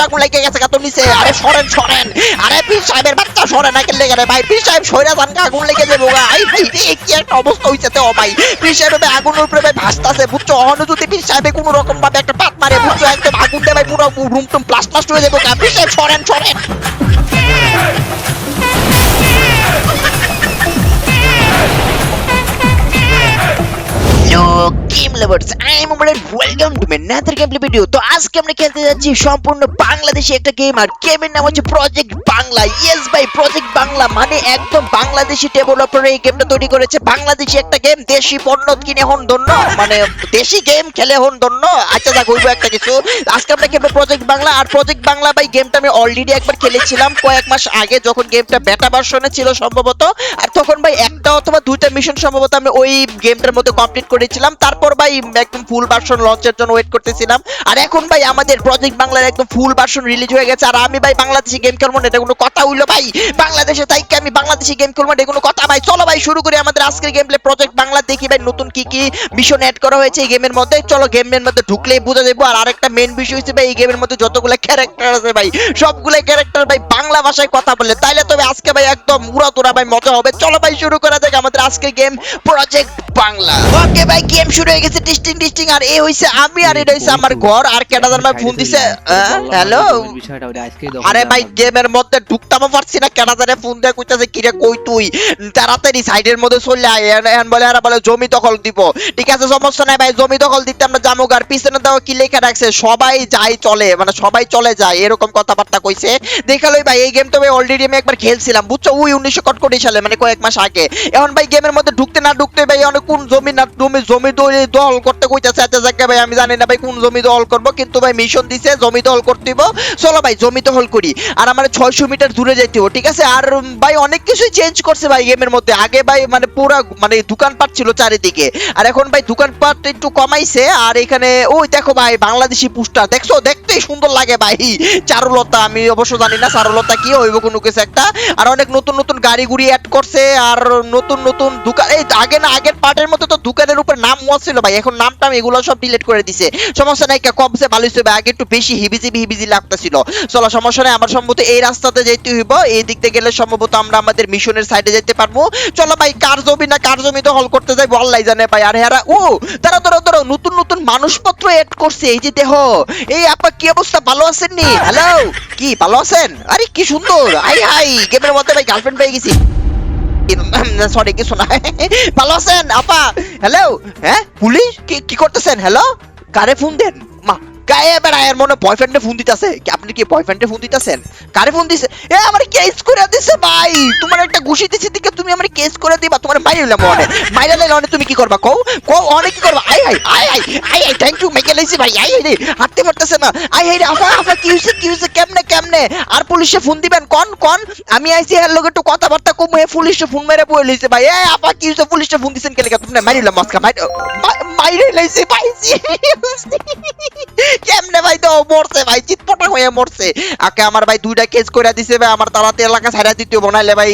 টাকুন লেগে গেছে কাতো নিচে। আরে সরেন সরেন। আরে পীর সাহেবের বাচ্চা সরেন না কেলে গেলে ভাই? পীর সাহেব সইরা যান আগুন লেগে যাব গা। আই ভাই রে কি একটা অবস্থা হইছে তো ভাই। পীর সাহেব আগুনের উপরে ভাই ভাসতাছে, বুঝছ? অহনো পীর সাহেবে কোনো রকম ভাবে একটা পাত মারে, বুঝছ? একদম আগুন দে ভাই, পুরো রুম টুম প্লাস্ট প্লাস্ট হয়ে যাব গা। পীর সাহেব, সরেন সরেন। Hello game lovers I am welcome to my game video তো আজকে আমরা খেলতে যাচ্ছি সম্পূর্ণ বাংলাদেশি একটা গেম আর গেমের নাম হচ্ছে প্রজেক্ট বাংলা ইয়েস ভাই প্রজেক্ট বাংলা মানে একদম বাংলাদেশি ডেভেলপার এই গেমটা তৈরি করেছে। বাংলাদেশি একটা গেম দেশি পণ্য কিনে হন ধন্য মানে দেশি গেম খেলে হন ধন্য আচ্ছা একটা কিছু। আজকে আমরা খেলব প্রজেক্ট বাংলা আর প্রজেক্ট বাংলা ভাই গেমটা আমি অলরেডি একবার খেলেছিলাম কয়েক মাস আগে, যখন গেমটা বেটা ভার্সনে ছিল সম্ভবত। আর তখন ভাই, একটা অথবা দুইটা মিশন সম্ভবত আমি ওই গেমটার মধ্যে কমপ্লিট করেছিলাম তারপর ভাই একদম ফুল ভার্সন লঞ্চের জন্য ওয়েট করতেছিলাম। আর এখন ভাই, আমাদের প্রজেক্ট বাংলার একদম ফুল ভার্সন রিলিজ হয়ে গেছে। আর আমি ভাই, বাংলাদেশি গেম খেলব না, এটা কোনো কথা হইল ভাই। বাংলাদেশে তাইকে আমি বাংলাদেশি গেম খেলব এটা কোনো কথা ভাই। চলো ভাই, শুরু করি আমাদের আজকের গেম প্লে প্রজেক্ট বাংলা। দেখি ভাই, নতুন কি কি মিশন অ্যাড করা হয়েছে এই গেমের মধ্যে। চলো গেমের মধ্যে ঢুকলেই বোঝা যাব। আর আরেকটা মেন বিষয় হচ্ছে ভাই, এই গেমের মধ্যে যতগুলো ক্যারেক্টার আছে ভাই সবগুলো ক্যারেক্টার ভাই বাংলা ভাষায় কথা বলে। তাইলে তবে আজকে ভাই একদম উড়া তোরা ভাই, মজা হবে। চলো ভাই, শুরু করা যাক আমাদের আজকের গেম প্রজেক্ট বাংলা। ওকে ভাই গেম শুরু হয়ে গেছে টিস্টিং টিস্টিং আর এই হইছে আমি আর এটা হইছে আমার ঘর আর কেটা ভাই ফোন দিছে হ্যালো আরে ভাই গেমের মধ্যে ঢুকতাম পারছি না কেনা জানে ফোন দিয়ে কইতাছে কিরে কই তুই? তাড়াতাড়ি সাইডের মধ্যে চলে আয় এন- বলে আর বলে জমি দখল দিব। ঠিক আছে সমস্যা নাই ভাই জমি দখল দিতে আমরা যাব আর পিছনে দাও কি লেখা রাখছে সবাই যাই চলে মানে সবাই চলে যায় এরকম কথাবার্তা কইছে। দেখালোই ভাই এই গেম তো ভাই অলরেডি আমি একবার খেলছিলাম বুঝছ? ওই উনিশশো কটকটি সালে মানে কয়েক মাস আগে। এখন ভাই গেমের মধ্যে ঢুকতে না ঢুকতে ভাই অনেক কোন জমি না জমি জমি দল- দল করতে কইতাছে আচ্ছা যাকে ভাই, আমি জানি না ভাই কোন জমি দল করব, কিন্তু ভাই মিশন দিছে, জমি দল করতে চলো ভাই, জমি দখল করি। আর আমার ছয়শো মিটার দূরে যাইতে হবে ঠিক আছে? আর ভাই, অনেক কিছুই চেঞ্জ করছে ভাই গেমের মধ্যে। আগে ভাই মানে পুরা মানে দোকানপাট ছিল চারিদিকে। আর এখন ভাই, দোকানপাট একটু কমাইছে। আর এখানে, ওই দেখো ভাই, বাংলাদেশি পুস্টার। দেখছ? দেখতেই সুন্দর লাগে ভাই। চারুলতা, আমি অবশ্য জানি না চারুলতা কি, হইব কোনো কিছু একটা। আর অনেক নতুন নতুন গাড়ি গুড়ি অ্যাড করছে। আর নতুন নতুন দোকান এই আগে না, আগের পার্টের মধ্যে তো দোকানের উপর নাম ওয়া ছিল ভাই, এখন নাম টাম এগুলো সব ডিলিট করে দিছে। সমস্যা নাই, কা কমছে ভালো হইছে ভাই, আগে একটু বেশি হিবিজিবি হিবিজি লাগতেছিল। চলো, সমস্যা নাই, আমার সম্ভবত এই রাস্তাতে যাইতে হইব, এই দিক থেকে গেলে সম্ভবত আমরা আমাদের মিশনের সাইডে যেতে পারব। চলো ভাই, কার জমি না কার জমি তো হল করতে যাই আল্লাহ জানে ভাই। আর হেরা ও তারা ধরো ধরো নতুন নতুন মানুষপত্র এড করছে, এই যে দেহ। এই আপা, কি অবস্থা? ভালো আছেন নি? হ্যালো কি, ভালো আছেন? আরে, কি সুন্দর। আই হাই গেমের মধ্যে ভাই গার্লফ্রেন্ড পেয়ে গেছি। সরি কিছু না। ভালো আছেন, আপা? হ্যালো হ্যাঁ পুলিশ? কি কি করতেছেন? হ্যালো কারে ফোন দেন? গায়ে বেড়া মনে বয়ফ্রেন্ডে ফোন দিতেছে। আপনি কি বয়ফ্রেন্ডে ফোন দিতেছেন? কারে ফোন দিছে? এ, আমার কেস করে দিছে ভাই। তোমার একটা ঘুষি দিছে দিকে তুমি আমার কেস করে দিবা। তোমার মাইরে লাম মনে মাইরে অনে তুমি কি করবা কও? কও অনে কি করবা? আই হাই আই হাই আই হাই থ্যাংক ইউ মেকে লাইছি ভাই। আই হাই রে, হাঁটতে পারতেছে না। আই হাই রে, আফা আফা, কি হইছে কি হইছে, কেমনে কেমনে? আর পুলিশে ফোন দিবেন? কোন কোন? আমি আইছি, এর লগে একটু কথাবার্তা কম। হে পুলিশে ফোন মেরে বই লইছে ভাই। এ আপা কি হইছে? পুলিশে ফোন দিছেন কেলে তুমি মাইরিলাম মাস্কা মাইর মাইরে লাইছে ভাই। কেমনে ভাই তো মরছে ভাই, চিৎপটা হয়ে মরছে। আকে আমার ভাই দুইটা কেস করে দিছে ভাই, আমার তালাতে এলাকা ছাড়া দিতে বনাইলে ভাই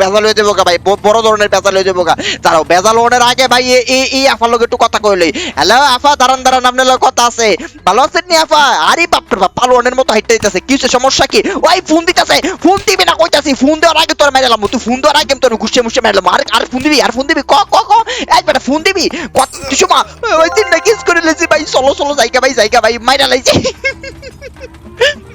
বেজাল হয়ে যাব ভাই বড় ধরনের বেজাল হয়ে যাব দাঁড়াও, বেজাল হওয়ার আগে ভাই এই এই আফার লগে একটু কথা কইলই। হ্যালো, আফা, দাঁড়ান দাঁড়ান, আপনার লগে কথা আছে। ভালো আছেন নি আফা? আরে বাপ রে বাপ, পালোয়ানের মতো হাইটে দিতেছে। কি সমস্যা কি? ওই ফোন দিতেছে, ফোন দিবি না কইতাছি, ফোন দেওয়ার আগে তোর মেরালাম তুই ফোন দেওয়ার আগে তোর ঘুষে মুষে মেরালাম আর আর ফোন দিবি, আর ফোন দিবি? ক ক ক? এই বেটা, ফোন দিবি? কত মা ওই দিন না কিস করে লেছি ভাই, চলো চলো, জায়গা ভাই জায়গা ভাই মাইরা লাইছি।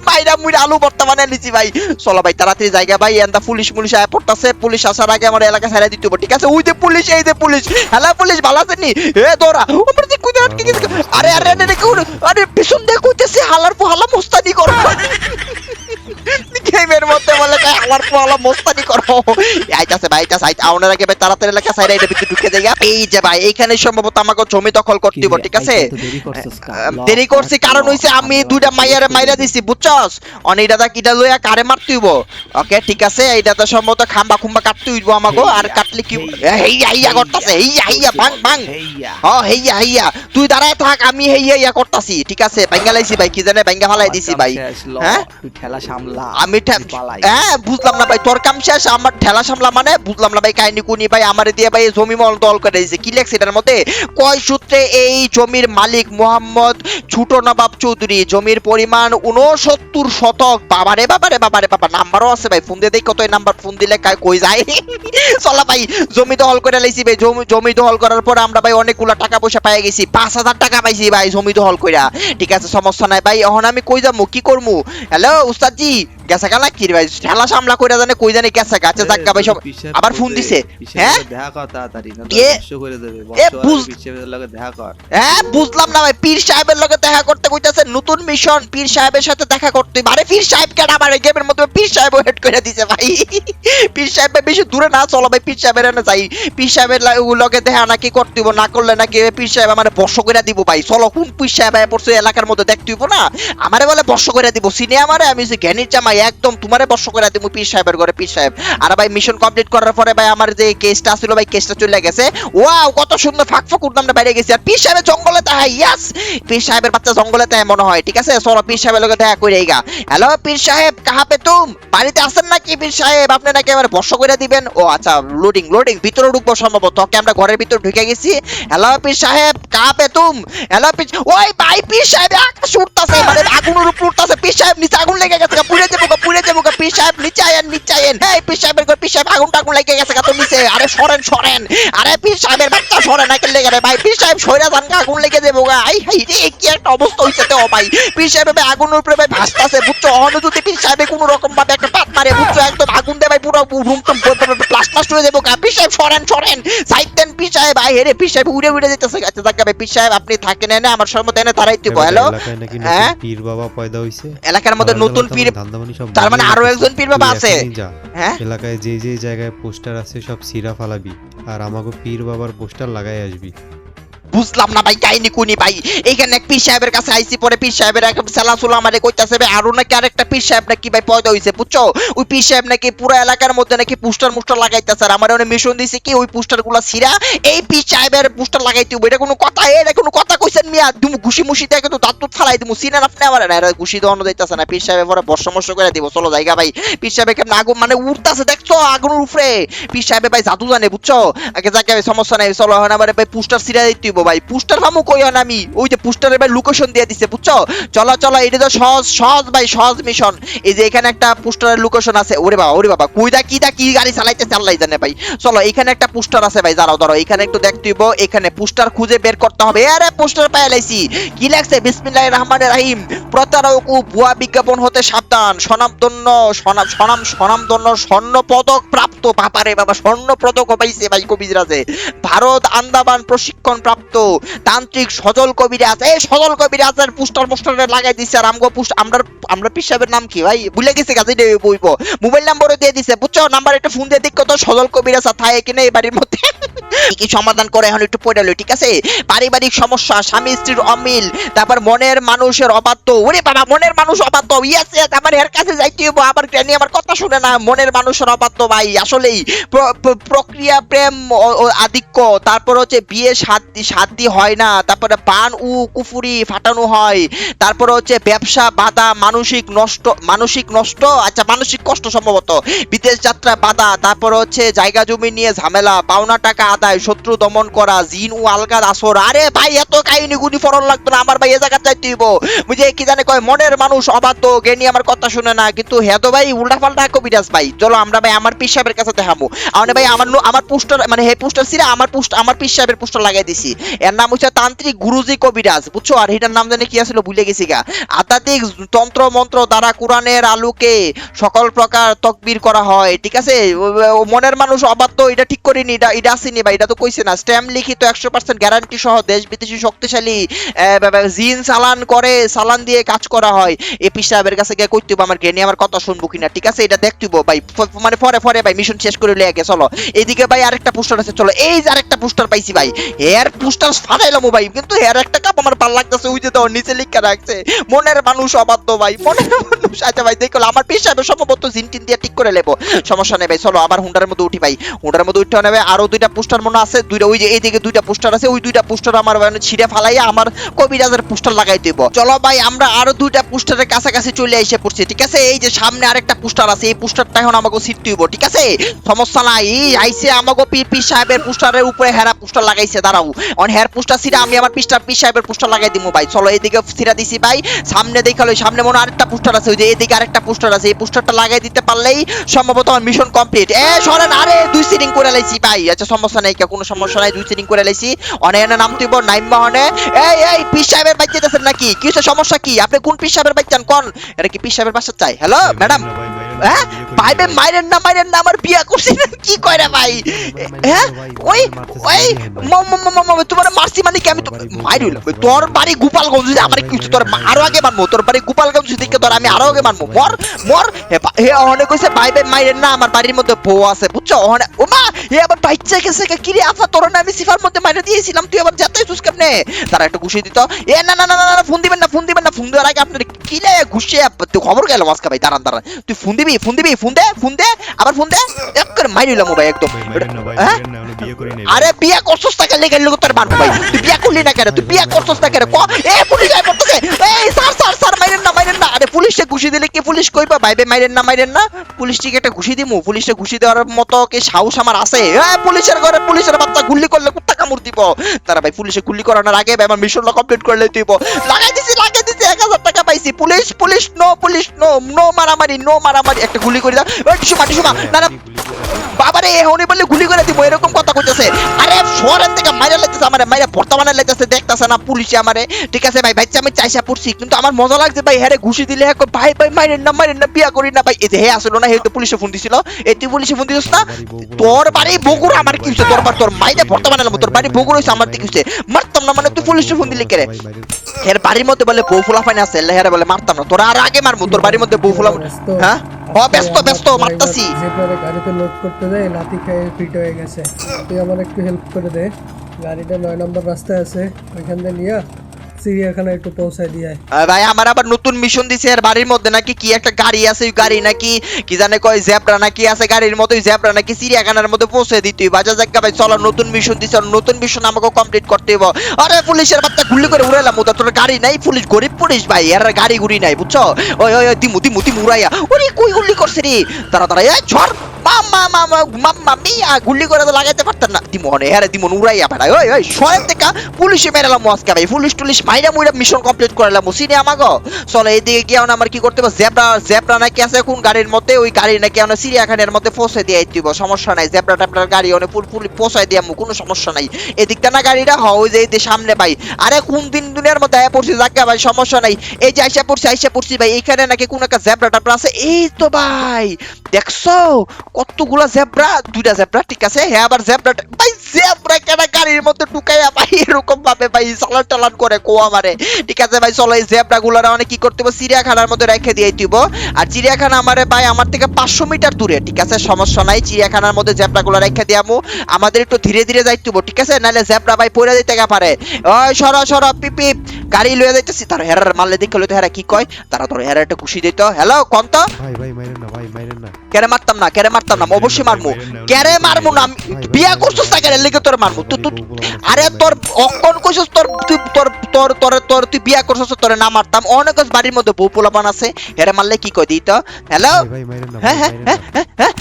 মাইরা মুইরা আলু ভর্তা বানাই লিছি ভাই। চলো ভাই, তাড়াতাড়ি জায়গা ভাই, এন্দা পুলিশ মুলিশ আয় পড়তাছে। পুলিশ আসার আগে আমার এলাকা ছাড়া দিতে হবে ঠিক আছে? ওই যে পুলিশ, এই যে পুলিশ। হ্যালো, পুলিশ, ভালো আছেন এ, দৌড়া। আমার যে কুইতে আটকে গেছে। আরে আরে আরে আরে, পিছন দিয়ে কইতেছে, হালার পো, হালা মোস্তানি করো। গেমের মধ্যে বলে হালা মোস্তানি করো। আইতাছে ভাই আইতাছে আইতা আউনের আগে ভাই তাড়াতাড়ি ছাড়া এটা ভিতরে ঢুকে দেয়া এই যে ভাই এইখানে সম্ভবত আমাকে জমি দখল করতে দিব ঠিক আছে? দেরি করছি কারণ হইছে আমি দুইটা মাইয়ারে মাইরা দিছি বুঝছস? অনিটা দা কিটা লইয়া কারে মারতে হইব? ওকে ঠিক আছে এইটা তো সম্ভবত খাম্বা খুম্বা কাটতে হইব আমাগো আর কাটলে কি হেইয়া হেইয়া করতাছে হেইয়া হেইয়া ভাঙ ভাঙ হ হেইয়া হেইয়া। তুই দাঁড়ায় থাক আমি হেইয়া হেইয়া করতাছি ঠিক আছে? ভাঙ্গা লাইছি ভাই কি জানে ভাঙ্গা ফালাই দিছি ভাই। হ্যাঁ? তুই ঠেলা সামলা। আমি পালাই হ্যাঁ বুঝলাম না ভাই তোর কাম শেষ আমার ঠেলা সামলা মানে বুঝলাম না ভাই কাহিনী কুনি ভাই আমার দিয়ে ভাই জমি মল দল করে দিয়েছে। কি লেখছে এটার মধ্যে? কয় সূত্রে এই জমির মালিক মোহাম্মদ ছোট নবাব চৌধুরী জমির পরিমাণ উনসত্তর শতক। বাবারে বাবারে বাবারে বাবা নাম্বারও আছে ভাই ফোন দিয়ে দেখ কত নাম্বার ফোন দিলে কই যায়? চলা ভাই জমি দখল করে লাইছি ভাই জমি জমি দখল করার পরে আমরা ভাই অনেকগুলো টাকা পয়সা পাই গেছি পাঁচ হাজার টাকা পাইছি ভাই জমি দখল কইরা। ঠিক আছে সমস্যা নাই ভাই এখন আমি কই যাব কি করব? হ্যালো উস্তাদজি গেছে ভাই? ঠেলা সামলা কইরা জানে কই জানে গেছে গাছে জাগা ভাই সব। আবার ফোন দিছে। হ্যাঁ? দেখা কর তাড়াতাড়ি না এ, করে দেবে এ, বুঝ- লগে দেখা কর। হ্যাঁ বুঝলাম না ভাই পীর সাহেবের লগে দেখা করতে কইতাছে নতুন মিশন পীর সাহেবের সাথে দেখা করতে আরে পীর সাহেব কেন আমার গেমের মধ্যে পীর সাহেব হেড করে দিছে ভাই? পীর সাহেব বেশি দূরে না চলো ভাই পীর সাহেবের এনে যাই। পীর সাহেবের লগে দেখা নাকি করতে না করলে নাকি পীর সাহেব আমার বর্ষ করে দিব ভাই। চলো কোন পীর সাহেব পড়ছে এলাকার মধ্যে দেখতে না? আমারে বলে বর্ষ করে দিব। সিনে আমারে আমি জ্ঞানীর জামাই একদম তোমারে বর্ষ করে দিব পীর সাহেবের ঘরে পীর সাহেব। আর ভাই মিশন কমপ্লিট করার পরে ভাই আমার যে কেসটা ছিল ভাই কেসটা চলে গেছে। ওয়াও কত সুন্দর ফাঁক ফাঁক উঠলাম না বাইরে গেছি। আর পীর সাহেবের জঙ্গলে তাহা ইয়াস পীর সাহেবের বাচ্চা জঙ্গলে তাই মনে হয় ঠিক আছে? চলো পীর সাহেবের লগে দেখা করে গা হ্যালো পীর সাহেব কাহা পে তুম? বাড়িতে আসেন নাকি পীর সাহেব? আপনি নাকি এবার বর্ষ করে দিবেন? ও আচ্ছা লোডিং লোডিং ভিতরে ঢুকবো সম্ভবত। ওকে আমরা ঘরের ভিতর ঢুকে গেছি। হ্যালো পীর সাহেব কাহা পে তুম? হ্যালো পীর ওই ভাই পীর সাহেব আকাশ উঠতাছে মানে আগুনের উপর উঠতাছে পীর সাহেব নিচে আগুন লেগে গেছে পুড়ে গা, পুড়ে যাব গা, পীর সাহেব নিচে আয়েন নিচে আয়েন হ্যাঁ পীর সাহেবের ঘর পীর সাহেব আগুন টাগুন লেগে গেছে গা, তো নিচে। আরে সরেন সরেন। আরে পীর সাহেবের বাচ্চা সরেন না কেলে রে ভাই। পীর সাহেব সইরা যান আগুন লেগে যাব গা। আই হাই রে কি একটা অবস্থা হইছে তো ভাই। পীর সাহেব আগুনের উপরে ভাই ভাসতাছে বুঝছ? অন্য যদি সাহেবে কোনো রকম ভাবে একটা বুঝছ একদম আগুন দিয়ে ভাই পুরো প্লাস প্লাস হয়ে যাব। গা সাহেব সরেন সরেন। সাইড দেন পীর সাহেব আই হেরে সাহেব উড়ে উড়ে যেতেছে। আচ্ছা ভাই সাহেব আপনি থাকেন এনে আমার এনে তারাই দিব। হ্যালো হ্যাঁ? পীর বাবা পয়দা হইছে? এলাকার মধ্যে নতুন পীর তার মানে আরও একজন পীর বাবা আছে? হ্যাঁ? এলাকায় যে যে জায়গায় পোস্টার আছে সব সিরা ফালাবি। আর আমাকে পীর বাবার পোস্টার লাগাই আসবি। বুঝলাম না ভাই, কাহিনী কুনি ভাই। এইখানে এক পীর সাহেবের কাছে আইসি পরে পীর সাহেবের এক সেলা সুলা আমারে কইতাছে, ভাই, আরও নাকি আরেকটা পীর সাহেব নাকি ভাই পয়দা হইছে, বুঝছ? ওই পীর সাহেব নাকি পুরো এলাকার মধ্যে নাকি পোস্টার মুস্টার লাগাইতাছে, আর আমার অনেক মিশন দিছে কি, ওই পোস্টারগুলা ছিড়া, এই পীর সাহেবের পোস্টার লাগাইতে হবে এটা কোনো কথা এটা কোনো কথা কইছেন মিয়া? তুমি ঘুষি মুষি দেখে তো দাঁত ফালাই দিমু সিনেন আপনি আমার না ঘুষি দেওয়ানো যাইতাছে না, পীর সাহেবের পরে বর্ষ মর্ষ করে দিব, চলো জায়গা ভাই। পীর সাহেবের কেমন আগুন মানে উঠতাছে দেখছ, আগুনের উপরে। পীর সাহেবে ভাই জাদু জানে, বুঝছ? আগে যাকে সমস্যা নাই, চলো, এখন আমার ভাই পোস্টার ছিড়া দিতে হইব। ভাই, পোস্টার ভামু কই হন আমি? ওই যে পোস্টারের ভাই লোকেশন দিয়ে দিছে, বুঝছ? চলো চলো, এটা তো সহজ সহজ ভাই, সহজ মিশন এই যে এখানে একটা পোস্টারের লোকেশন আছে, ওরে বাবা ওরে বাবা কুইদা কি দা, কি গাড়ি চালাইতে, চাল্লাই জানে ভাই। চলো, এখানে একটা পোস্টার আছে ভাই, দাঁড়াও দাঁড়াও, এখানে একটু দেখতে হইব, এখানে পোস্টার খুঁজে বের করতে হবে। আরে, পোস্টার পাই লাইছি কি লাগছে? বিসমিল্লাহির রহমানির রহিম। প্রতারক ও ভুয়া বিজ্ঞাপন হতে সাবধান। স্বনামধন্য, স্বনাম স্বনাম, স্বনামধন্য স্বর্ণ পদক প্রাপ্ত বাপারে বাবা স্বর্ণ পদক পাইছে ভাই কবিরাজে। ভারত আন্দামান প্রশিক্ষণ প্রাপ্ত তান্ত্রিক সজল কবিরাজ এই সজল কবিরাজের পোস্টার পোস্টারে লাগাই দিছে আর আমগো পোস্ট আমরা আমরা পিসাবের নাম কি ভাই? ভুলে গেছে কাজে বইব। মোবাইল নাম্বারও দিয়ে দিছে, বুঝছ? নাম্বার একটা ফোন দিয়ে দিক কত সজল কবিরাজ থাকে কিনা এই বাড়ির মধ্যে। কি সমাধান করে এখন একটু পড়ে ঠিক আছে? পারিবারিক সমস্যা, স্বামী, স্ত্রীর অমিল, তারপর মনের মানুষের অবাধ্য। ওরে বাবা, মনের মানুষ অবাধ্য। ইয়েস ইয়েস আমার এর কাছে যাইতে হইব আমার গ্র্যানি আমার কথা শুনে না? মনের মানুষের অবাধ্য ভাই, আসলেই। প্র- প্র- প্রক্রিয়া, প্রেম আধিক্য, তারপর হচ্ছে বিয়ে শান্তি শান্তি হয় না, তারপরে পান উ কুফুরি ফাটানো হয়, তারপর হচ্ছে ব্যবসা, বাধা, মানসিক নষ্ট মানসিক নষ্ট আচ্ছা মানসিক কষ্ট সম্ভবত। বিদেশ যাত্রা, বাধা, তারপর হচ্ছে জায়গা, জমি নিয়ে ঝামেলা, পাওনা টাকা আদায় শত্রু দমন করা, জিন ও আলগাদ আসর। আরে ভাই, এত কাহিনী গুনি ফরন লাগতো না, আমার ভাই এ জায়গা চাইতে হইব। বুঝে কি জানে কয়, মনের মানুষ অবাধ্য, জ্ঞানী আমার কথা শুনে না। কিন্তু তো ভাই উল্টা পাল্টা কবিরাজ ভাই। চলো আমরা ভাই আমার পিস সাহেবের কাছে দেখাবো মানে ভাই আমার আমার পোস্টার মানে হে পোস্টার ছিল আমার পোস্ট, আমার পিস সাহেবের পোস্টার লাগাই দিছি। এর নাম হচ্ছে তান্ত্রিক গুরুজি কবিরাজ, বুঝছ? আর এটার নাম জানি কি আসলে ভুলে গেছি গা। আধ্যাত্মিক তন্ত্র মন্ত্র দ্বারা কোরআনের আলোকে সকল প্রকার তকবির করা হয়, ঠিক আছে? মনের মানুষ অবাধ্য, এটা ঠিক করিনি, এটা এটা আসেনি ভাই। এটা তো কইছে না। স্ট্যাম্প লিখিত একশো পার্সেন্ট গ্যারান্টি সহ দেশ বিদেশি শক্তিশালী জিন চালান করে, চালান দিয়ে কাজ করা হয়। এ পি সাহেবের কাছে গিয়ে কইতে আমার জ্ঞানী, আমার কথা শুনব কিনা। ঠিক আছে, এটা দেখতে ভাই মানে পরে পরে ভাই মিশন শেষ করে লিয়ে গে চলো। এইদিকে ভাই, আরেকটা পোস্টার আছে, চলো। এই যে আরেকটা পোস্টার পাইছি ভাই। এর পোস্টার ফাটাইলাম ভাই, কিন্তু এর একটা কাপ আমার ভালো লাগতেছে, ওই যে তো নিচে লিখে রাখছে। মনের মানুষ অবাধ্য ভাই, মনের মানুষ। আচ্ছা ভাই, দেখো, আমার পিস সাহেব সম্ভবত জিনটিন দিয়ে ঠিক করে নেব সমস্যা নেই ভাই, চলো, আবার হুন্ডার মধ্যে উঠি ভাই। হুন্ডার মধ্যে উঠতে নেবে আরও দুইটা পোস্টার মনে আছে? দুইটা, ওই যে এইদিকে দুইটা পোস্টার আছে, ওই দুইটা পোস্টার আমার মানে ছিঁড়ে ফালাইয়া আমার কবিরাজের পোস্টার লাগাই দিব। চলো ভাই, আমরা আরও দুইটা পোস্টারের কাছাকাছি চলে এসে পড়ছি, ঠিক আছে? এই যে সামনে আরেকটা পোস্টার আছে, এই পোস্টারটা এখন আমাকে সিট দিব ঠিক আছে? সমস্যা নাই। এই আইসে আমাকে পি সাহেবের পোস্টারের উপরে হেরা পোস্টার লাগাইছে, দাঁড়াও। অন হেয়ার পোস্টার সিরা আমি আমার পিস্টার পি সাহেবের পোস্টার লাগাই দিব, ভাই। চলো, এইদিকে সিরা দিছি, ভাই। সামনে দেখাল সামনে মনে আরেকটা পোস্টার আছে, ওই যে এইদিকে আরেকটা পোস্টার আছে, এই পোস্টারটা লাগাই দিতে পারলেই সম্ভবত আমার মিশন কমপ্লিট এ, সরেন, আরে, দুই সিটিং করে লাইছি, ভাই। আচ্ছা সমস্যা নাই কোনো সমস্যা নাই, দুই তিন করে লাইছি। অনেক নাম তুইব নাইম্বা অনে এই এই পি সাহেবের যেতেছেন নাকি? কি সমস্যা কি? আপনি কোন পিস সাহেবের বাইক চান? কোন? এটা কি পি সাহেবের বাসা চাই? হ্যালো ম্যাডাম হ্যাঁ? ভাই ভাই মাইরেন না মাইরেন না আমার বিয়া করছি কি কয় রে ভাই? হ্যাঁ? ওই ওই তোমার মারছি মানে কি? আমি মাইরি তোর বাড়ি গোপালগঞ্জ যদি আমার কি হচ্ছে, তোর আরও আগে মানবো তোর বাড়ি গোপালগঞ্জ তোর আমি আরও আগে মানবো। মর মর হে অনেক কইছে না আমার বাড়ির মধ্যে বউ আছে বুঝছ? অনে ও মা আবার কে? কিরে আফা তোর না আমি সিফার মধ্যে মাইরে দিয়েছিলাম তুই আবার যাতে সুস কেমনে? তারা একটু ঘুষিয়ে দিত। এ না না না না ফোন দিবেন না ফোন দিবেন না ফোন দেওয়ার আগে আপনার কিলে ঘুষিয়ে তুই খবর গেল ভাই দাঁড়ান দাঁড়ান। তুই ফোন দিবি ফোন দিবি ফোন দে ফোন দে আবার ফোন দে। এক করে মাইরিলাম ভাই একদম। আরে বিয়া করছস টাকা লেগে লোক তোর মারবো ভাই। তুই বিয়া করলি না কেন? তুই বিয়া করছস না কেন? ক? এ পুলিশ আই পড়তেছে। এই স্যার স্যার স্যার মাইরেন না মাইরেন না। আরে পুলিশে ঘুষি দিলে কি পুলিশ কইবা? ভাই ভাই মাইরেন না মাইরেন না। পুলিশ ঠিক একটা ঘুষি দিমু। পুলিশে ঘুষি দেওয়ার মতো কি সাহস আমার আছে? এ পুলিশের ঘরে পুলিশের বাচ্চা গুলি করলে কুত্তা কামড় দিব। তারা ভাই পুলিশে গুলি করানোর আগে ভাই আমার মিশনটা কমপ্লিট করলে দিব লাগাই দিছি লাগাই দিছি এক হাজার টাকা। পাইছি। Police police no police no no মারামারি নো মারামারি। একটা গুলি করে দাও। ওই টিসুমা টিসুমা না না বাবারে এহনি বলে গুলি করে দিব এরকম কথা কইতেছে। আরে শহরের থেকে মাইরা লাইতেছে আমারে, মাইরা বর্তমানে লাইতেছে, দেখতাছে না পুলিশে আমারে। ঠিক আছে ভাই বাচ্চা আমি চাইসা পড়ছি কিন্তু আমার মজা লাগছে ভাই হ্যাঁ ঘুষি দিলে হ্যাঁ ভাই ভাই, মাইরেন না মাইরেন না, বিয়া করি না, ভাই। এই যে হে আসলো না, হে পুলিশে ফোন দিছিল। এই তুই পুলিশে ফোন দিছিস না? তোর বাড়ি বগুড়া, আমার কি হচ্ছে তোর তোর মাইরে বর্তমানে এলাম তোর বাড়ি বগুড়া হইছে, আমার কি হচ্ছে মারতাম না মানে তুই পুলিশে ফোন দিলি কেরে? এর বাড়ির মধ্যে বলে বউ ফুলা ফাইন আছে হেরে বলে মারতাম না। তোর আর আগে মারবো, তোর বাড়ির মধ্যে বউ ফুলা হ্যাঁ? ও ব্যস্ত ব্যস্ত মারতাছি। যেভাবে গাড়িতে লোড করতে দেয় লাথি খেয়ে ফিট হয়ে গেছে। তুই আমার একটু হেল্প করে দে। গাড়িটা নয় নম্বর রাস্তায় আছে ওইখান দিয়ে নিয়ে। চিড়িয়াখানা একটু পৌঁছায় দিয়ে ভাই, আমার আবার নতুন মিশন দিছে এর বাড়ির মধ্যে। নাকি কি একটা গাড়ি আছে, ওই গাড়ি নাকি, কি জানে কয় নাকি আছে গাড়ির মতো নাকি চিড়িয়াখানার মধ্যে পৌঁছে দিতে জায়গা ভাই, চলো, নতুন মিশন দিছে। আর নতুন মিশন আমাকে কমপ্লিট করতে হইব। আরে, পুলিশের বাচ্চা গুলি করে উড়াইলাম তোর গাড়ি নাই, পুলিশ গরিব পুলিশ ভাই গাড়ি গুড়ি নাই, বুঝছ? ওই ওই উড়াইয়া। ওরে, কই গুলি করছে রে? তারা তারা ঝড়! মাম্মা মামা মাম্মা মিয়া গুলি করে তো লাগাইতে পারতেন না। দিমনে হ্যাঁ উড়াইয়া বেড়াই ওই ওই থেকে পুলিশে মেরালাম আজকে ভাই, পুলিশ টুলিশ মাইরা মুইরা মিশন কমপ্লিট করালাম সিনে আমাগো? চলো এইদিকে গিয়ে আমার কি করতে হবে? জেব্রা জেব্রা নাকি আছে কোন গাড়ির মধ্যে? ওই গাড়ি নাকি আমরা চিড়িয়াখানার মধ্যে পৌঁছে দিয়ে দিব। সমস্যা নাই। জেব্রা ট্যাবরার গাড়ি অনেক ফুল ফুল পৌঁছায় দিয়ে কোনো সমস্যা নাই। এদিকটা না গাড়িটা? হ, ওই যে এই সামনে ভাই। আরে কোন দিন দুনিয়ার মধ্যে আয়া পড়ছি? জায়গা ভাই, সমস্যা নাই। এই যে আইসা পড়ছি আইসা পড়ছি ভাই। এইখানে নাকি কোন একটা জেব্রা ট্যাবরা আছে? এই তো ভাই। দেখছ? কতগুলা জেব্রা দুইটা জেব্রা ঠিক আছে? হ্যাঁ আবার জেব্রা ভাই জেব্রা কেন গাড়ির মধ্যে ঢুকাইয়া ভাই? এরকম ভাবে ভাই চালান টালান করে কোয়া মারে ঠিক আছে ভাই চলো এই জেব্রা গুলার অনেক কি করতে হবে চিড়িয়াখানার মধ্যে রেখে দিয়ে দিব। আর চিড়িয়াখানা আমারে ভাই আমার থেকে পাঁচশো মিটার দূরে ঠিক আছে? সমস্যা নাই চিড়িয়াখানার মধ্যে জেব্রা গুলো রেখে দিয়ামু আমাদের একটু ধীরে ধীরে যাইতে হইব, ঠিক আছে? নাহলে জেব্রা ভাই পড়ে দিতে পারে ওই সর সর পিপ গাড়ি লয়ে যাইতেছি। তার হেরার মারলে দেখে হেরা কি কয়? তারা হেরা একটা খুশি দিত। হ্যালো কোন তো ভাই ভাই মাইরেন না ভাই মাইরেন না। কেরে মারতাম না কেরে মারতাম না অবশ্যই মারমু। কেরে মারমু না বিয়া করছিস না কেরে লেগে তোর মারমু। তুই আরে তোর অকন কইছস তোর তুই তোর তোর তোর তোর তোর তুই বিয়া করছস তোরে না মারতাম। অনেক বাড়ির মধ্যে বউ পোলাপান আছে। হেরে মারলে কি কই দিত? হ্যালো হ্যাঁ হ্যাঁ হ্যাঁ হ্যাঁ,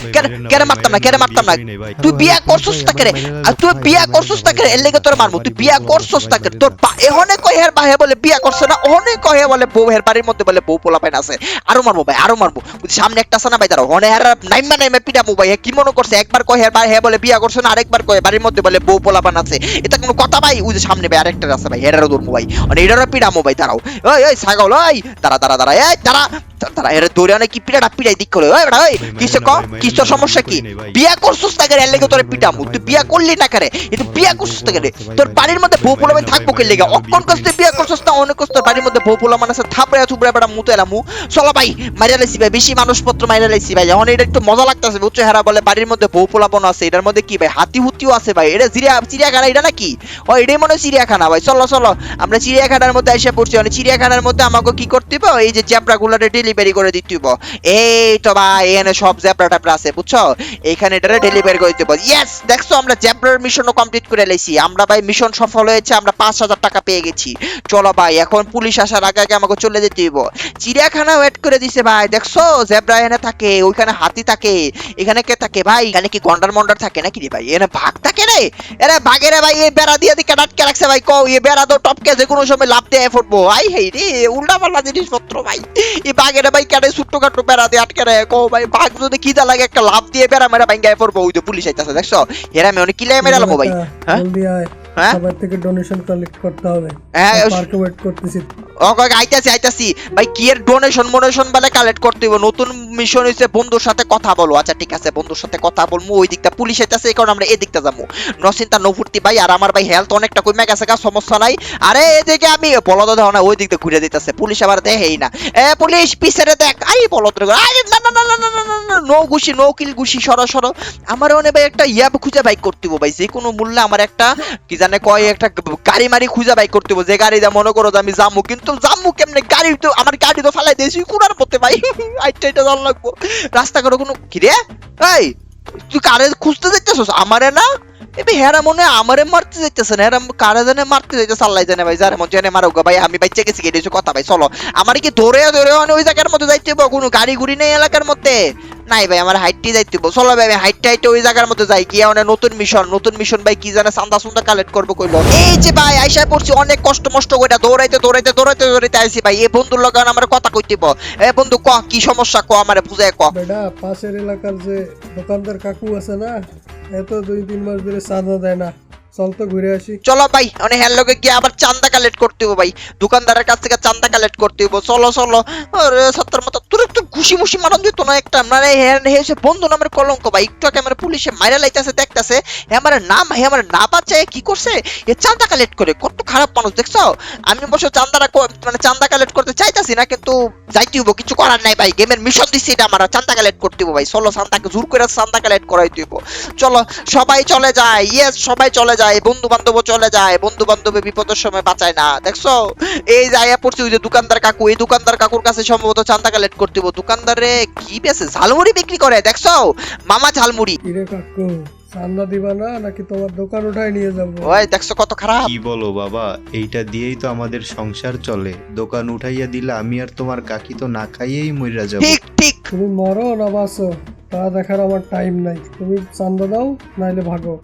কেরে মারতাম না কেরে মারতাম না? তুই বিয়া করছস না কেরে আর তুই বিয়া করছস না কেরে এর লেগে তোর মারমু। তুই বিয়া করছস না কেরে তোর এহনে কই হের বাহে বলে বিয়া করছ না অনেক কই হে বলে বউ হের বাড়ির মধ্যে বলে বউ পোলাপান আছে। আরও মারবো ভাই আরও মারবো সামনে একটা আছে না ভাই দাঁড়াও। অনে হের নাইমা নাইমা পিটামু ভাই কি মনে করছে? একবার কই হের হে বলে বিয়া করছ না আরেকবার কই বাড়ির মধ্যে বলে বউ পোলাপান আছে। এটা কোনো কথা ভাই? ওই যে সামনে ভাই আরেকটা আছে ভাই হেরারও ধরবো ভাই। মানে এটারও পিটামু ভাই দাঁড়াও। ওই ওই ছাগল ওই দাঁড়া দাঁড়া দাঁড়া এই দাঁড়া তারা এর দৌড়ে অনেক কি পিটাটা পিটাই দিক করে। ওই ওই ভাই, কিসে মাইরে ক? না, ভাই, মাইরে কিসের না, সমস্যা কি। বিয়া করছিস না এর লেগে তোরে পিটামু তুই বিয়া করলি না কিন্তু বিয়া করছিস না তোর বাড়ির মধ্যে বউ থাকব কে লেগে? অক্ষণ করি কষ্টে বিয়া করছিস না? অনেক কষ্ট বাড়ির মধ্যে বউ মানে থাপড়ে মুতে এলামু চলো ভাই মাইরা লাইছি ভাই বেশি মানুষপত্র মাইরা লাইছি ভাই। এখন এটা একটু মজা লাগতেছে বুঝছ? হেরা বলে বাড়ির মধ্যে বউ পোলা বোন আছে এটার মধ্যে কি ভাই? হাতি হুতিও আছে ভাই। এটা চিড়িয়া চিড়িয়াখানা এটা নাকি? ও এটাই মনে হয় চিড়িয়াখানা ভাই। চলো চলো আমরা চিড়িয়াখানার মধ্যে এসে পড়ছি। মানে চিড়িয়াখানার মধ্যে আমাকে কি করতে হবে এই যে জ্যাবরা গুলারে ডেলিভারি করে দিতে হবে এই তো ভাই, এখানে সব জ্যাবরা ট্যাবরা আছে, বুঝছ? এখানে এটারে ডেলিভারি করে দিতে হবে ইয়েস দেখছ, আমরা জ্যাবরার মিশনও কমপ্লিট করে লাইছি। আমরা ভাই মিশন সফল হয়েছে, আমরা পাঁচ হাজার টাকা পেয়ে গেছি। চলো ভাই, এখন পুলিশ আসার আগে আগে আমাকে চলে যেতে হইব। চিড়িয়াখানা ওয়েট করে দিছে ভাই, দেখছ? জেব্রা এনে থাকে, ওইখানে হাতি থাকে। এখানে কে থাকে ভাই? এখানে কি গন্ডার মন্ডার থাকে নাকি রে ভাই? এখানে ভাগ থাকে রে? এরে বাঘেরে ভাই, এই বেড়া দিয়ে দিকে আটকে রাখছে ভাই, কও, এই বেড়া তো টপকে যে কোনো সময় লাভ দিয়ে ফুটবো ভাই হে রে উল্টা পাল্লা জিনিসপত্র ভাই। এই বাঘের ভাই কেটে ছোট্ট কাটো বেড়া দিয়ে আটকে রাখে কো ভাই বাঘ যদি কি খিদা লাগে একটা লাভ দিয়ে বেড়া মেরা ভাই গায়ে ফুটবো ওই তো পুলিশ আইতাছে দেখছ? এরা আমি অনেক মেরা লেবো ভাই। হ্যাঁ? হ্যাঁ? সবার থেকে ডোনেশন কালেক্ট করতে হবে। হ্যাঁ, পার্কে ওয়েট করতেছি। ওকে আইতাছি আইতাছি। ভাই কি এর ডোনেশন মোনেশন বলে কালেক্ট করতে হইব? নতুন মিশন হইছে বন্ধুর সাথে কথা বলো। আচ্ছা ঠিক আছে বন্ধুর সাথে কথা বলমু ওই দিকটা পুলিশ আইতাছে এই কারণে আমরা এদিকটা যাব নচিন্তা নফুর্তি ভাই আর আমার ভাই হেলথ অনেকটা কমে গেছে কা সমস্যা নাই। আরে এদিকে আমি বলদ দাও না ওই দিকটা ঘুরে দিতেছে। পুলিশ আবার দেহেই না। এ পুলিশ পিছনে দেখ। আরে বলদ আরে না না না না না না নো গুশি নো কিল গুশি সর সর। আমার অনেক ভাই একটা ইয়াব খুঁজে বাইক করতে হইব ভাই। যে কোনো মূল্যে আমার একটা কি জানে কয় একটা গাড়ি মারি খুঁজে বাইক করতে হইব যে গাড়ি যা মনে করো আমি যামু কিন্তু যামু কেমনে? গাড়ি তো আমার গাড়ি তো ফালাই দিয়েছি কুড়ার পথে ভাই। আইটা আইটা জল লাগবো। রাস্তা করে কোনো কি রে এই, তুই কারে খুঁজতে যাইতেছস? আমারে না? এবে হেরা মনে আমারে মারতে যাইতেছে না। হেরা কারে জানে মারতে যাইতেছে আল্লাহ জানে ভাই। যারে মন জানে মারুক ভাই। আমি বাইচে গেছি গেছি কথা ভাই। চলো। আমার কি ধরে ধরে মানে ওই জায়গার মধ্যে যাইতে হইব? কোনো গাড়ি গুড়ি নেই এলাকার মধ্যে? নাই ভাই, আমার হাইটটি যাইতে চলো ভাই, আমি হাইটটা হাইটে ওই জায়গার মধ্যে যাই, গিয়ে অনেক নতুন মিশন নতুন মিশন ভাই কি জানে চান্দা সুন্দা কালেক্ট করব কইলো। এই যে ভাই আইসা পড়ছি, অনেক কষ্ট মষ্ট কইটা দৌড়াইতে দৌড়াইতে দৌড়াইতে দৌড়াইতে আইছি ভাই। এই বন্ধুর লগান আমার কথা কইতেব এ বন্ধু, ক, কি সমস্যা? ক, আমারে বুঝায় ক। বেটা, পাশের এলাকার যে দোকানদার কাকু আছে না এত দুই তিন মাস ধরে চাঁদা দেয় না। চল তো ঘুরে আসি। চলো ভাই অনেক হ্যার লোকে গিয়ে আবার চান্দা কালেক্ট করতে ভাই। দোকানদারের কাছ থেকে চান্দা কালেক্ট করতে চলো চলো। সত্তর মতো, তোর একটু ঘুষি মারন দিত না একটা? মানে হেসে বন্ধু নামের কলঙ্ক ভাই। একটু আগে আমার পুলিশে লাইতেছে, দেখতেছে। আমার নাম, হে আমার না কি করছে? এ চান্দা কালেক্ট করে, কত খারাপ মানুষ, দেখছ? আমি চান্দাটা মানে চান্দা কালেক্ট করতে চাইতাছি না, কিন্তু যাইতে হইব, কিছু করার নাই ভাই। গেমের মিশন দিচ্ছি এটা আমার চান্দা কালেক্ট করতে হইব ভাই। চলো চান্দাকে জোর করে চান্দা কালেক্ট করাইতে হইব। চলো, সবাই চলে যায় ইয়েস সবাই চলে যায় বন্ধু বান্ধব চলে যায় বন্ধু বান্ধবে বিপদের সময় বাঁচায় না। দেখছ? এই যাইয়া পড়ছি ওই যে দোকানদার কাকু এই দোকানদার কাকুর কাছে সম্ভবত চান্দা কালেক্ট করতে দোকানদারে কি বেছে ঝালমুড়ি বিক্রি করে দেখছ? মামা ঝালমুড়ি। কাকু চান্দা দিবা না নাকি তোমার দোকান উঠায় নিয়ে যাব? ওই দেখছ কত খারাপ? কি বলো বাবা এইটা দিয়েই তো আমাদের সংসার চলে। দোকান উঠাইয়া দিলে আমি আর তোমার কাকি তো না খাইয়েই মইরা যাব। ঠিক ঠিক। তুমি মরো না বাঁচো তা দেখার আমার টাইম নাই। তুমি চান্দা দাও নাইলে ভাগো।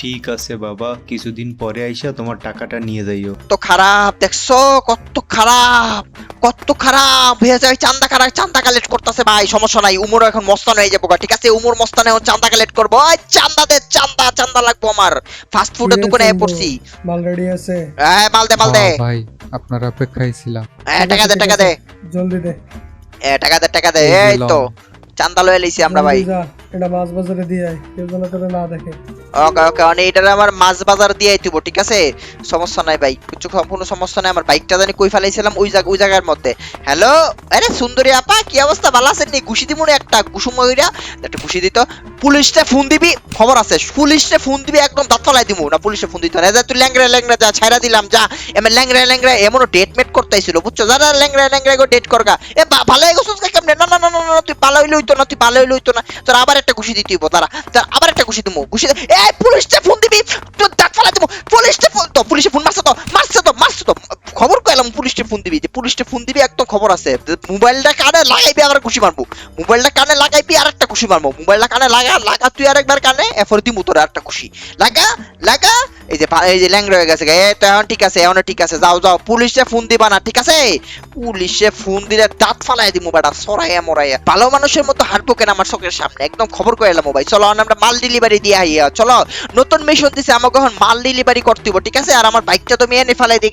ঠিক আছে বাবা কিছুদিন পরে আইসা তোমার টাকাটা নিয়ে যাইও। কত খারাপ দেখছ? কত খারাপ কত খারাপ। হয়ে যায় চান্দা খারাপ চান্দা কালেক্ট করতেছে ভাই সমস্যা নাই। উমর এখন মস্তান হয়ে যাব ঠিক আছে? উমর মস্তান এখন চান্দা কালেক্ট করব। ওই চান্দা দে চান্দা চান্দা লাগবো আমার। ফাস্ট ফুডের কিরে দোকানে পড়ছি মাল রেডি আছে। এই, মাল দে মাল দে। হ্যাঁ ভাই আপনার অপেক্ষায় ছিলাম। এই, টাকা দে টাকা দে। জলদি দে। এ টাকা দে টাকা দে। এই তো চান্দা লয়ে লইছি আমরা ভাই। এটা মাছ বাজারে দিয়ে আয়। কেউ যেন তোরে না দেখে। ওকে ওকে মানে এটার আমার মাছ বাজার দিয়ে আইতিব ঠিক আছে? সমস্যা নাই ভাই, কিছু কোনো সমস্যা নাই, আমার বাইকটা জানি কই ফেলাইছিলাম ওই জায়গা ওই জায়গার মধ্যে। হ্যালো আরে সুন্দরী আপা, কি অবস্থা? ভালো আছেন নি? ঘুষি দিমুনি একটা ঘুষু ময়রা। একটা ঘুষি দিত। পুলিশটা ফোন দিবি? খবর আছে। পুলিশটা ফোন দিবি, একদম দাঁত ফলাই দিমু। না, পুলিশে ফোন দিত না। যা তুই ল্যাংরা ল্যাংরা যা, ছাইরা দিলাম, যা। এমন ল্যাংরা ল্যাংরা এমনও ডেট মেট করতেছিল, বুঝছ? যারা ল্যাংরা ল্যাংরা গো ডেট করগা। এ ভালো হয়ে গেছিস কেমনে? না না না না তুই ভালো হইলে হইতো না, তুই ভালো হইলে হইতো না। তোর আবার একটা ঘুষি দিতে হইব তারা তার আবার একটা ঘুষি দিমু। ঘুষি দে- এই ফোন দিবি দাঁত পুলিশটা ফোন, তো পুলিশে ফোন মারছে তো মারছে তো মারছে তো। খবর কইলাম পুলিশে ফোন দিবি, যে পুলিশে ফোন দিবি, একদম খবর আছে। মোবাইলটা কানে লাগাইবি আবার ঘুষি মারবো। মোবাইলটা কানে লাগাইবি আর একটা ঘুষি মারবো। মোবাইলটা কানে লাগা লাগা, তুই কানে তোর একটা খুশি। লাগা লাগা, এই যে এই যে গেছে এখন ঠিক আছে, এখন ঠিক আছে, যাও যাও। পুলিশে ফোন দিবা না, ঠিক আছে? পুলিশে ফোন দিলে দাঁত ফালাই দিমু বেটা, সরাইয়া মরাইয়া। ভালো মানুষের মতো হাঁটবো কেন আমার চোখের সামনে? একদম খবর এলাম ভাই। চলো আমরা মাল ডেলিভারি দিয়ে আইয়া, চলো। নতুন মিশন দিছে, আমাকে এখন মাল ডেলিভারি করতে হইব, ঠিক আছে? আর আমার বাইকটা তো আমি এনে ফেলাই দিয়ে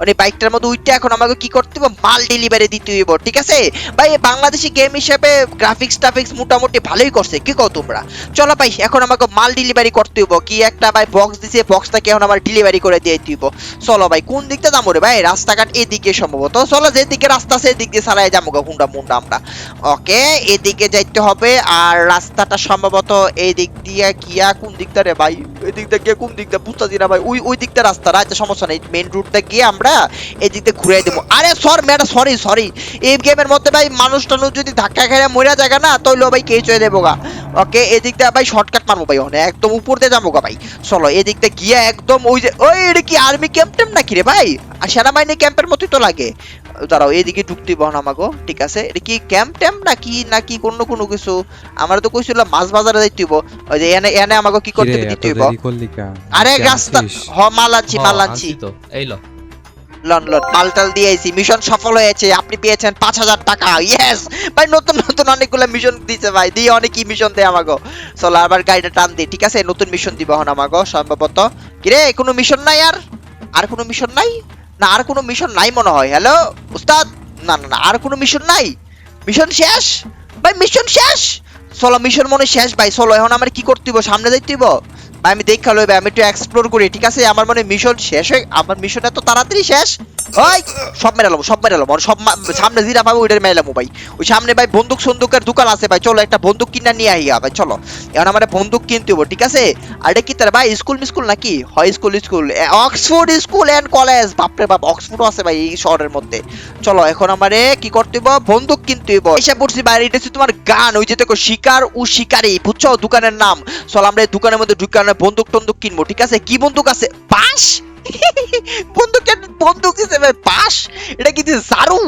মানে বাইকটার মধ্যে উইটটা এখন আমাকে কি করতে হইব? মাল ডেলিভারি দিতে হইব, ঠিক আছে? ভাই বাংলাদেশি গেম হিসেবে গ্রাফিক্স টাফিক্স মোটামুটি ভালোই করছে, কি কও তোমরা? চলো ভাই, এখন আমাকে মাল ডেলিভারি করতে হইব। কি একটা ভাই বক্স দিছে বক্সটাকে এখন আমার ডেলিভারি করে দিয়ে দিব চলো ভাই, কোন দিকটা যাব রে ভাই? রাস্তাঘাট এদিকে সম্ভবত। চলো, যেদিকে রাস্তা আছে এদিক দিয়ে সারাই যাব হুন্ডা মুন্ডা আমরা। ওকে এদিকে যাইতে হবে, আর রাস্তাটা সম্ভবত এই দিক দিয়ে গিয়া কোন দিকটা রে ভাই এই দিকটা গিয়ে কোন দিকটা বুঝতেছি না ভাই, ওই ওই দিকটা রাস্তা আচ্ছা সমস্যা নেই মেইন রুটটা গিয়ে আমরা এই দিক দিয়ে ঘুরে দেবো। আরে সর ম্যাডাম সরি সরি এই গেমের মধ্যে ভাই মানুষ টানুষ যদি ধাক্কা খেয়ে মরে যায় না তাহলে ভাই কে চলে দেবো গা। ওকে এদিক দিয়ে ভাই শর্টকাট মারবো ভাই ওখানে একদম উপর দিয়ে যাব গা ভাই। চলো, এদিক দিয়ে গিয়ে একদম ওই যে, ওই এটা কি আর্মি ক্যাম্প টেম্প নাকি রে ভাই? আর সেনাবাহিনী ক্যাম্পের মতোই তো লাগে। দাঁড়াও এদিকে ঢুকতে বহন আমাকে ঠিক আছে? এটা কি ক্যাম্প ট্যাম্প নাকি নাকি অন্য কোনো কিছু? আমার তো কইছিল মাছ বাজারে যাইতে হইব। ওই যে এনে এনে আমাকে কি করতে দিতে হইব? আরে রাস্তা হ মাল আনছি মাল আনছি এই লো। লন লন মালটাল দিয়েছি মিশন সফল হয়েছে আপনি পেয়েছেন পাঁচ হাজার টাকা ইয়েস ভাই নতুন নতুন অনেকগুলো মিশন দিছে ভাই দিয়ে অনেকই মিশন দেয় আমাকে। চলো আবার গাড়িটা টান দিই ঠিক আছে? নতুন মিশন দিব এখন আমাকে সম্ভবত। কিরে কোনো মিশন নাই আর? আর কোনো মিশন নাই? না, আর কোনো মিশন নাই মনে হয়। হ্যালো উস্তাদ? না না না, আর কোনো মিশন নাই। মিশন শেষ? ভাই মিশন শেষ? চলো মিশন মনে শেষ, ভাই। চলো, এখন আমার কি করতে হইব? সামনে যাইতে হইব? ভাই, আমি দেখা লইবে আমি একটু এক্সপ্লোর করি, ঠিক আছে? আমার মনে মিশন শেষ হয়ে আমার মিশন এত তাড়াতাড়ি শেষ? ওই, সব মেরালাম সব মেরালাম আর সব সামনে জিরা পাবো, ওইটার মেরালাম ভাই। ওই সামনে ভাই বন্দুক সন্দুকের দোকান আছে ভাই। চলো, একটা বন্দুক কিনা নিয়ে আইয়া ভাই, চলো। এখন আমার বন্দুক কিনতে হব ঠিক আছে? আর এটা কি তার ভাই স্কুল মিস্কুল নাকি? হয় school school Oxford school and college বাপরে বাপ অক্সফোর্ডও আছে ভাই, এই শহরের মধ্যে। চলো, এখন আমারে কি করতে হইব? বন্দুক কিনতে হইব। এসে পড়ছি ভাই, এটা তোমার গান, ওই যে দেখো শিকার ও শিকারি, বুঝছ? দোকানের নাম। চলো, আমরা এই দোকানের মধ্যে ঢুকানো বন্দুক টন্দুক কিনবো ঠিক আছে? কি বন্দুক আছে? পাশ বন্দুক বন্দুক দিছে ভাই পাশ এটা কি দিছে জারু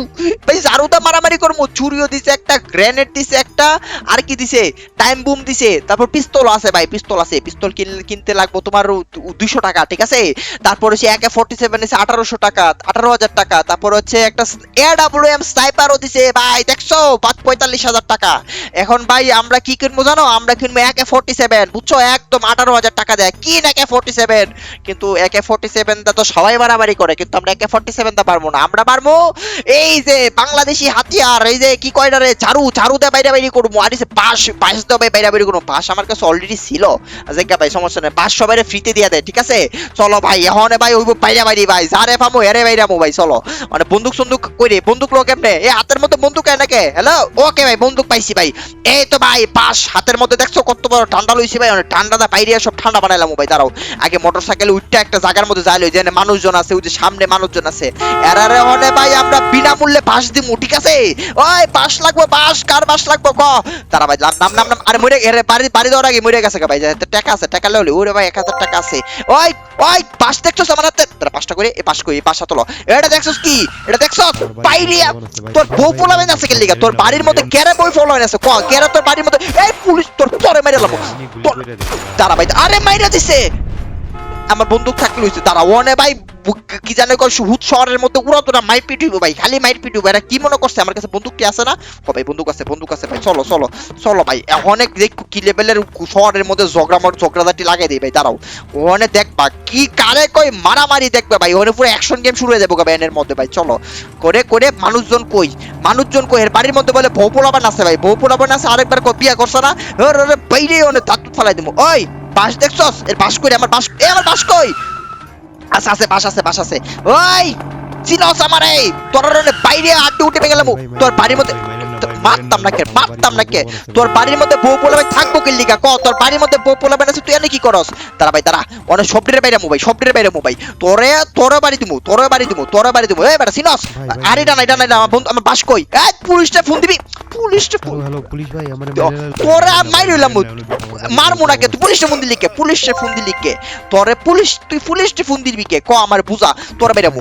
ভাই জারুটা মারামারি করব। চুরিও দিছে একটা গ্রেনেড দিছে একটা, আর কি দিছে? টাইম বুম দিছে। তারপর পিস্তল আছে ভাই পিস্তল আছে। পিস্তল কিনতে লাগবো তোমার দুইশো টাকা, ঠিক আছে? তারপর হচ্ছে একে ফোর্টি সেভেন আছে আঠারোশো টাকা, আঠারো হাজার টাকা। তারপর হচ্ছে একটা এ ডাব্লিউ এম স্নাইপারও দিছে। ভাই, দেখছ? পাঁচ, পঁয়তাল্লিশ হাজার টাকা। এখন ভাই, আমরা কি কিনবো জানো? আমরা কিনবো একে ফোর্টি সেভেন বুঝছ? একদম আঠারো হাজার টাকা দেয়। কিন একে ফোর্টি সেভেন কিন্তু একে ফোর্টি সেভেনটা তো সবাই বাড়াবাড়ি করে, কিন্তু আমরা একে ফোর্টি সেভেনটা পারব না। আমরা পারব এই যে বাংলাদেশি হাতিয়ার, এই যে কি কয়টা রে করব। আর বাইরে বাইরে করব। বাঁশ আমার কাছে অলরেডি ছিল। ভাই, সমস্যা নেই। বাঁশ সবাই ফ্রিতে দিয়ে দেয় ঠিক আছে? চলো ভাই, এখন ভাই ওই বাইরে বাইরে ভাই, যারে পামো এরে বাইরে ভাই, চলো। মানে বন্দুক সন্দুক কইরে বন্দুক লোক এমনে এ হাতের মধ্যে বন্দুক এনেকে হ্যালো ওকে ভাই, বন্দুক পাইছি ভাই। এই তো ভাই, বাঁশ হাতের মধ্যে দেখছ কত বড় ঠান্ডা লইছি ভাই? অনেক ঠান্ডাটা বাইরে সব ঠান্ডা বানাইলাম ভাই, দাঁড়াও। আগে মোটর সাইকেল উঠটা একটা জায়গার মধ্যে যাইলো যেন মানুষজন আছে ওই যে সামনে মানুষজন আছে। এরারে হনে ভাই আমরা বিনামূল্যে বাঁশ দিমু ঠিক আছে? ওই বাঁশ লাগবে বাঁশ কার বাঁশ লাগবে ক? তারা ভাই নাম নাম নাম আরে মরে এরে বাড়ি বাড়ি দেওয়ার আগে মরে গেছে ভাই টাকা আছে টাকা লেওলি ওরে ভাই এক হাজার টাকা আছে। ওই ওই বাঁশ দেখছস আমার হাতে? তারা পাঁচটা করে পাঁচ করে পাঁচটা তোলো। এটা দেখছস কি? এটা দেখছস? পাইরিয়া তোর বউ পোলাবেন আছে কেন লিগা? তোর বাড়ির মধ্যে কেরে বই পোলাবেন আছে? ক? কেরে তোর বাড়ির মধ্যে এই পুলিশ তোর তোরে মেরে লাবো। তোর ভাই আরে মাইরা দিছে! আমার বন্দুক থাকলে হইছে, দাঁড়া ওনে ভাই কি জানে কয় হুত শহরের মধ্যে উড়া তোরা মাইর পিটুইব ভাই, খালি মাইর পিটুইব এরা কি মনে করছে? আমার কাছে বন্দুক কি আছে না? ও ভাই, বন্দুক আছে বন্দুক আছে ভাই, চলো চলো চলো ভাই, অনেক দেখ কি লেভেলের শহরের মধ্যে ঝগড়া মর ঝগড়াঝাটি লাগাই দেই ভাই, দাঁড়াও ওখানে দেখবা কি কারে কই মারামারি দেখবে ভাই ওখানে পুরো অ্যাকশন গেম শুরু হয়ে যাব ভাই এর মধ্যে ভাই, চলো। করে করে মানুষজন কই? মানুষজন কই? এর বাড়ির মধ্যে বলে বউ পোলাবান আছে ভাই, বউ পোলাবান আছে, আরেকবার বিয়া করছে না? বাইরে ওনে দাঁত ফালাই দিমু। ওই! বাস দেখছস? এর বাস কই আমার বাস এ আমার বাস কই? আছে আছে বাস আছে বাস আছে। ওই চিনস আমার। এই তোর বাইরে আড্ডি উঠে গেলাম তোর বাড়ির মধ্যে মারতাম না কে মারতাম না কে। তোর বাড়ির মধ্যে বউ পোলাবে থাকব কি লিগা? ক তোর বাড়ির মধ্যে বউ পোলাবে আছে তুই এনে কি করস? তারা ভাই তারা অনেক সবটির বাইরে মুভাই সবটির বাইরে মুভাই তোরে তোরে বাড়ি দিমু তোরে বাড়ি দিমু তোরে বাড়ি দিমু। এই বেটা সিনস আরে না এটা না আমার বন্ধু আমার বাস কই? এই পুলিশটা ফোন দিবি? পুলিশটা হ্যালো হ্যালো পুলিশ ভাই আমার তোরা মাইরলাম মারমু না কে তুই পুলিশে ফোন দিলি কে? পুলিশে ফোন দিলি কে? তোরে পুলিশ তুই পুলিশে ফোন দিবি কে? ক আমার বুঝা তোরা বেরামু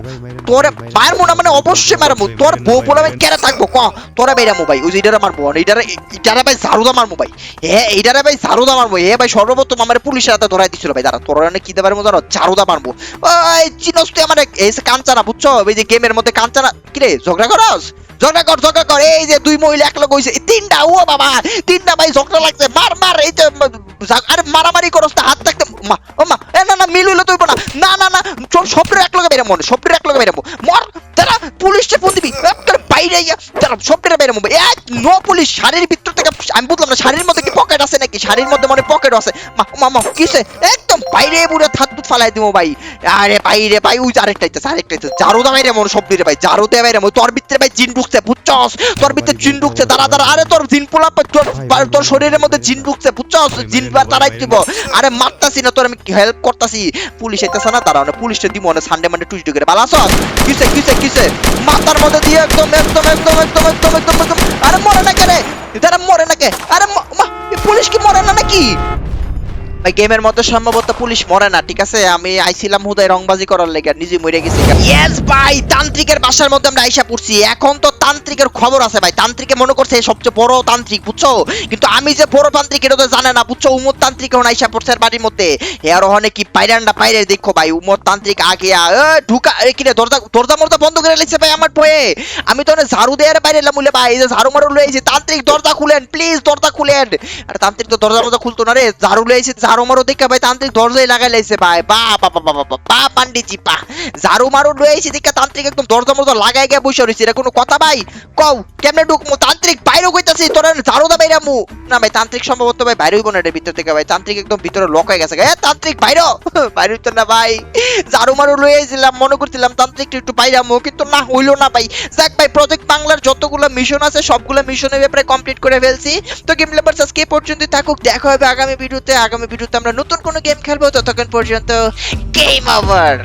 তোরে মারমু না মানে অবশ্যই মারমু। তোর বউ বলে আমি কেন থাকব ক? তোরা বেরামু ভাই ওই যে ইটারে মারবো না ইটারে ইটারে ভাই ঝাড়ুদা মারমু ভাই। হ্যাঁ ইটারে ভাই ঝাড়ুদা মারবো, এ ভাই সর্বপ্রথম আমার পুলিশের হাতে ধরাই দিছিল ভাই। দাঁড়া, তোরা অনেক কি পারব জানো? ঝাড়ুদা মারবো। চিনস তুই আমার কাঞ্চানা, বুঝছ? ওই যে গেমের মধ্যে কাঞ্চানা কিরে ঝগড়া করস? ঝগড়া কর ঝগড়া কর। এই যে দুই মহিলা এক লোক তিনটা, ও বাবা, তিনটা ভাই ঝগড়া লাগছে। মার মার, এই যে আরে মারামারি করস না, হাত থাকতে মা, ও মা, এ না না, মিল তুই না না না না, চল সবরে এক লগে বেরামো সবরে এক বেরামো মর তারা পুলিশে ফোন দিবি। তোর বাইরে ইয়া তারা সবরে বেরামো এক নো পুলিশ, শাড়ির ভিতর থেকে, আমি বুঝলাম না, শাড়ির মধ্যে কি পকেট আছে নাকি? শাড়ির মধ্যে মানে পকেট আছে। মা মা মা, কিসে? একদম বাইরে হাত দুধ ফালাই দিবো ভাই। আরে বাইরে, ভাই, ওই আরেকটা আরেকটা জারু দা বাইরে, মনে সব দিরে, ভাই। জারু দে বাইরে তোর ভিতরে, ভাই জিন ঢুকছে বুঝছস? তোর ভিতরে জিন ঢুকছে দাঁড়া দাঁড়া আরে তোর জিন পোলা তোর তোর শরীরের মধ্যে জিন ঢুকছে বুঝছস? জিন বার তারাই দিব। আরে মারতাছি না তোর আমি হেল্প করতাছি। পুলিশ আইতাছে না দাঁড়াও না পুলিশটা দিব না সানডে মানডে টুইসডে করে। আছো কিসে কিসে কিসে? মাথার মধ্যে দিয়ে একদম একদম একদম একদম একদম একদম একদম। আরে মরে না কে রে? তারা মরে না কে? আরে মা পুলিশ কি মরে না নাকি? ভাই গেমের মধ্যে সম্ভবত পুলিশ মরে না ঠিক আছে? আমি আইছিলাম হুদায় রংবাজি করার লেগে নিজে মরে গেছি। ইয়েস ভাই। তান্ত্রিকের বাসার মধ্যে আমরা আইসা পড়ছি। এখন তো তান্ত্রিকের খবর আছে ভাই। তান্ত্রিকে মনে করছে সবচেয়ে বড় তান্ত্রিক বুঝছ? কিন্তু আমি যে বড় তান্ত্রিক এটা তো জানে না বুঝছ? উমর তান্ত্রিক এখন আইসা পড়ছে বাড়ির মধ্যে। এর ওখানে কি পাইরান্ডা পাইরে দেখো ভাই উমর তান্ত্রিক আগে ঢুকা এ, কি দরজা দরজা মরজা বন্ধ করে লেছে ভাই আমার ভয়ে আমি তো অনেক ঝাড়ু দেওয়ার বাইরে এলাম বলে ভাই এই যে ঝাড়ু মারু লয়েছি তান্ত্রিক দরজা খুলেন প্লিজ দরজা খুলেন। আরে তান্ত্রিক তো দরজা মরজা খুলতো না রে ঝাড়ু লয়েছে ঝাড়ু মারু দেখে ভাই তান্ত্রিক দরজাই লাগাই লাইছে ভাই। বা বা বা বা বা বা পান্ডিজি পা। ঝাড়ু মারু লয়েছি দেখে তান্ত্রিক একদম দরজা মরজা লাগাই গিয়ে বসে রয়েছে এটা কোনো কথা ভাই? কও, কেমনে ঢুকমু? তান্ত্রিক বাইরে কইতাছি, তোরা ঝাড়ু দা বাইরে মু। না ভাই, তান্ত্রিক সম্ভবত ভাই বাইরে হইব না এটার ভিতর থেকে ভাই। তান্ত্রিক একদম ভিতরে লক হয়ে গেছে। এ, তান্ত্রিক বাইরে? বাইরে হইতো না ভাই। ঝাড়ু মারু লয়েছিলাম মনে করছিলাম তান্ত্রিক একটু বাইরে আমু কিন্তু না, হইল না ভাই। যাক ভাই প্রজেক্ট বাংলার যতগুলো মিশন আছে, সবগুলো মিশনের ব্যাপারে কমপ্লিট করে ফেলছি। তো গেম লেভার্স আজকে পর্যন্ত থাকুক। দেখা হবে আগামী ভিডিওতে আগামী ভিডিওতে আমরা নতুন কোনো গেম খেলব। ততক্ষণ পর্যন্ত গেম ওভার